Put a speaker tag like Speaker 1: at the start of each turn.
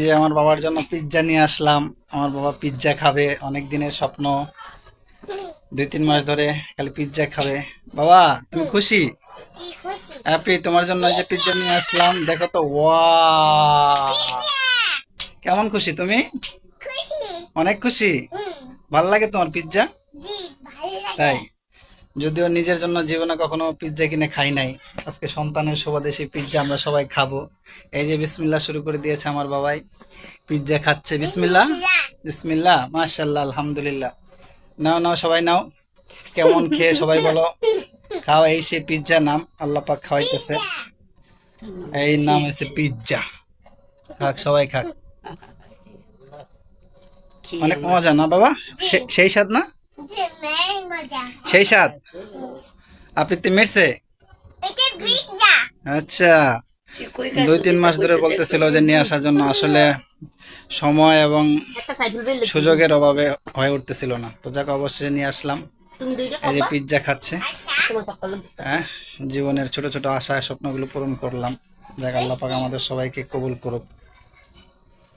Speaker 1: যে আমার বাবার জন্য পিৎজা নিয়ে আসলাম। আমার বাবা পিৎজা খাবে অনেক দিনের স্বপ্ন। দুই তিন মাস ধরে খালি পিৎজা খাবে। বাবা তুমি খুশি? হ্যাপি তোমার জন্য যে পিৎজা নিয়ে আসলাম দেখো তো ওয়া কেমন খুশি তুমি? অনেক খুশি? ভালো লাগে তোমার পিৎজা তাই? যদিও নিজের জন্য জীবনে কখনো পিৎজা কিনে খাই নাই। আজকে সন্তানের সুবাদে সেই পিৎজা আমরা সবাই খাব। এই যে বিসমিল্লা শুরু করে দিয়েছে আমার বাবাই। পিৎজা খাচ্ছে। বিসমিল্লা বিসমিল্লা মাশাল্লাহ আলহামদুলিল্লাহ। নাও নাও সবাই নাও। কেমন খেয়ে সবাই বলো। খাও এই সেই পিৎজা নাম আল্লাহ পাক খাওয়াইতেছে। এই নাম হচ্ছে পিৎজা খাক সবাই খাক। অনেক মজা না বাবা? সে- সেই স্বাদ না? সেই সাত আপনি মিরছে?
Speaker 2: এটা
Speaker 1: আচ্ছা। দুই তিন মাস ধরে বলতেছিল যে নিয়ে আসার জন্য আসলে সময় এবং সুযোগের অভাবে হয়ে উঠতেছিল না। তো যাকে অবশ্যই নিয়ে আসলাম। এই যে পিৎজা খাচ্ছে।
Speaker 2: আচ্ছা।
Speaker 1: হ্যাঁ জীবনের ছোট ছোট আশা স্বপ্নগুলো পূরণ করলাম। যাক আল্লাহ পাক আমাদের সবাইকে কবুল করুক।